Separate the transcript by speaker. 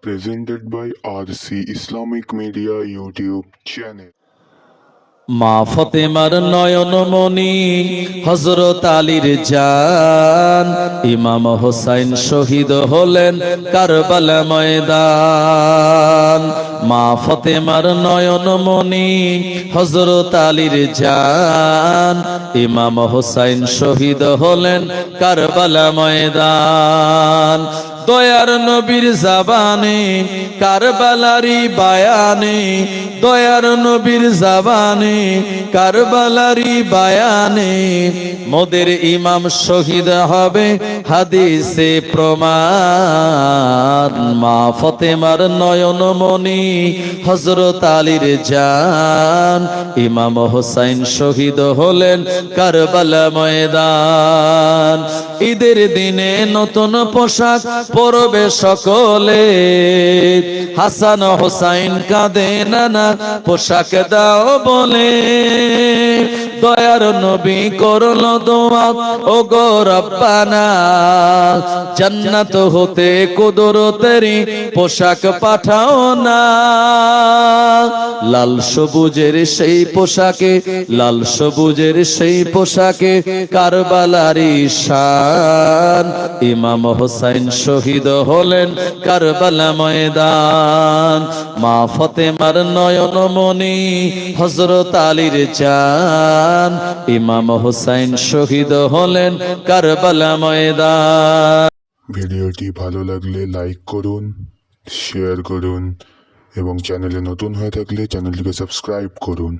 Speaker 1: presented by RC Islamic Media YouTube channel.
Speaker 2: মা ফতেমার নয়নমণি হজরত আলীর জান, ইমাম হোসাইন শহীদ হলেন কারবালা ময়দান মা ফতেমার নয়নমণি হজরত আলীর জান, ইমাম হোসাইন শহীদ হলেন কারবালা ময়দান দয়ার নবীর জাবানে, কারবালারি বায়ানে, দয়ার নবীর জাবানে, কারবালারি বায়ানে। মোদের ইমাম শহীদ হবে হাদিসে প্রমাণ। মা ফতেমার নয়নমণি হজরত আলীর জান। ইমাম হোসাইন শহীদ হলেন কারবালা ময়দান। ঈদের দিনে নতুন পোশাক পরবে সকলে। হাসান হোসাইন কাঁদে নানা পোশাক দাও বলে। দয়ার নবী করল দোয়া। ও গো জান্নাত হতে কুদরতেরি পোশাক পাঠাও না। লাল সবুজের সেই পোশাকে, লাল সবুজের সেই পোশাকে কারবালারি শান। ইমাম হোসাইন শহীদ হলেন কারবালা ময়দান। মা ফতেমার নয়নমণি হজরত আলীর চান ইমাম হোসাইন শহীদ হলেন কারবালা ময়দান।
Speaker 1: ভিডিওটি ভালো লাগলে লাইক করুন, শেয়ার করুন এবং চ্যানেলে নতুন হয়ে থাকলে চ্যানেলটিকে সাবস্ক্রাইব করুন।